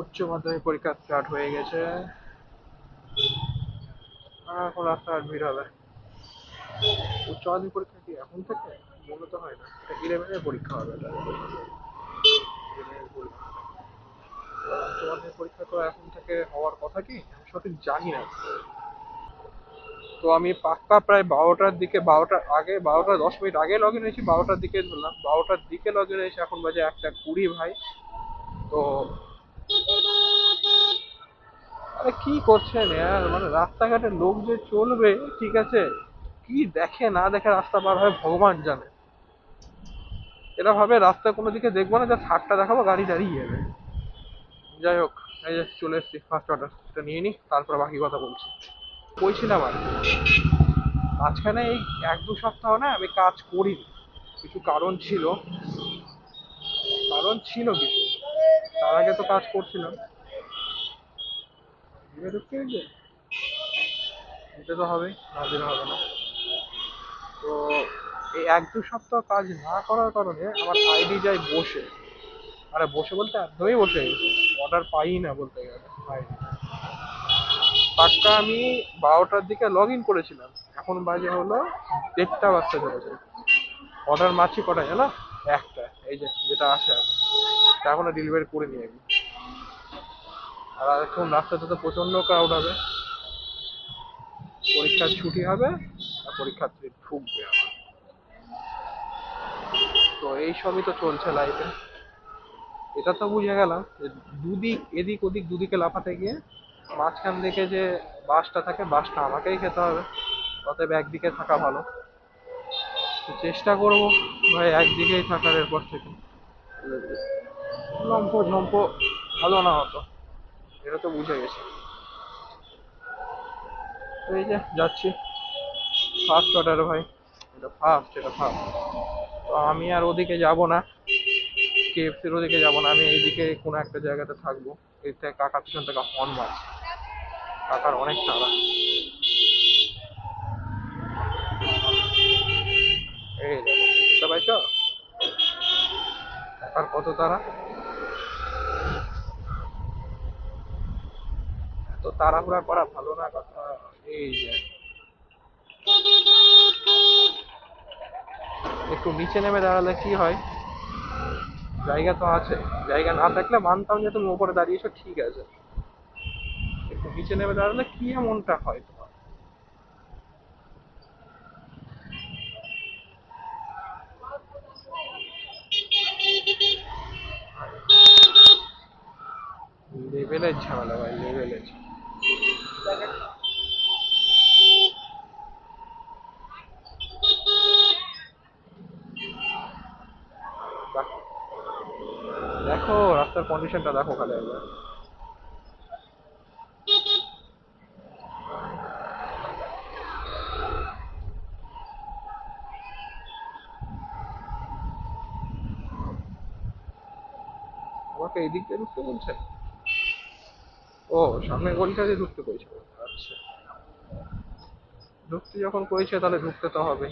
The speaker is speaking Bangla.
উচ্চ মাধ্যমিক পরীক্ষা স্টার্ট হয়ে গেছে। এখন রাস্তাঘাট ভিড় হবে উচ্চ মাধ্যমিক পরীক্ষা কি এখন থেকে? মনে তো হয় না। এটা ইলেভেনের পরীক্ষা হবে। এটা 11 এর পরীক্ষা। উচ্চ মাধ্যমিক পরীক্ষা তো এখন থেকে হওয়ার কথা কি? আমি সঠিক জানি না। তো আমি পাক্কা প্রায় বারোটার দিকে বারোটার আগে, বারোটা দশ মিনিট আগে লগ ইন হয়েছি, বারোটার দিকে ধরলাম। বারোটার দিকে লগ ইন হয়েছি, এখন বাজে একটা কুড়ি ভাই। তো আরে কি করছেন यार মানে রাস্তাঘাটে লোক যে চলবে, ঠিক আছে? কি দেখে না দেখে রাস্তা পার হয় ভগবান জানে। এরা ভাবে রাস্তা কোনো দিকে দেখব না যা ছাড়টা দেখাবো, গাড়ি দাঁড়িয়ে যাবে। যাই হোক, এই যে চলে এসেছি ফার্স্ট অর্ডার এটা নিয়ে নিই তারপর বাকি কথা বলছি। বলছিলাম আর মাঝখানে এই এক দু সপ্তাহ না আমি কাজ করিনি। কিছু কারণ ছিল। কারণ ছিল কিছু। তার আগে তো কাজ করছিলাম। গেছে তো না দিলে হবে না। তো এই এক দু সপ্তাহ কাজ না করার কারণে আমার আইডি যায় বসে। আরে বসে বলতে একদমই বসে গেছে অর্ডার পাই না বলতে গেলে পাইনি পাক্কা আমি বারোটার দিকে লগ ইন করেছিলাম। এখন বাজে হলো দেড়টা বাজতে চলেছে। অর্ডার মারছি কটা, জানো? একটা। এই যে, যেটা আসে এখন। এখনও ডেলিভারি করে নিয়ে আমি। আর এখন রাস্তাতে তো প্রচণ্ড ক্রাউড হবে। পরীক্ষার ছুটি হবে আর পরীক্ষার্থী ঢুকবে আবার। তো এই সবই তো চলছে লাইফে এটা তো বুঝে গেলাম যে দুদিক, এদিক ওদিক দুদিকে লাফাতে গিয়ে মাঝখান দিকে যে বাসটা থাকে, বাসটা আমাকেই খেতে হবে। অতএব একদিকে থাকা ভালো। চেষ্টা করব ভাই একদিকেই থাকার এরপর থেকে। লম্প ঝম্প ভালো না হতো। এটা তো বুঝে গেছি। তো এই যে, যাচ্ছি। ফার্স্ট অর্ডার ভাই। এটা ফার্স্ট এটা ফার্স্ট তো আমি আর ওদিকে যাব না। কেএফসির ওদিকে যাব না। আমি এইদিকে কোনো একটা জায়গাতে থাকব। এর থেকে কাকা পিছন থেকে হর্ন মারছে কাকার অনেক তাড়া। এই বুঝতে পারছ কাকার কত তারা? এত তাড়াহুড়া করা ভালো না কথা। এই একটু নিচে নেমে দাঁড়ালে কি হয়? জায়গা তো আছে। জায়গা না থাকলে মানতাম যে তুমি উপরে দাঁড়িয়েছো ঠিক আছে। একটু নিচে নেমে দাঁড়ালে কি এমনটা হয়? লেভেলের ঝামেলা ভাই লেভেলের। দেখো, রাস্তার কন্ডিশনটা দেখো খালি একবার। আমাকে এই দিক দিয়ে ঢুকতে বলছে ও সামনে গলিটা দিয়ে ঢুকতে কইছে। আচ্ছা। ঢুকতে যখন কইছে তাহলে ঢুকতে তো হবে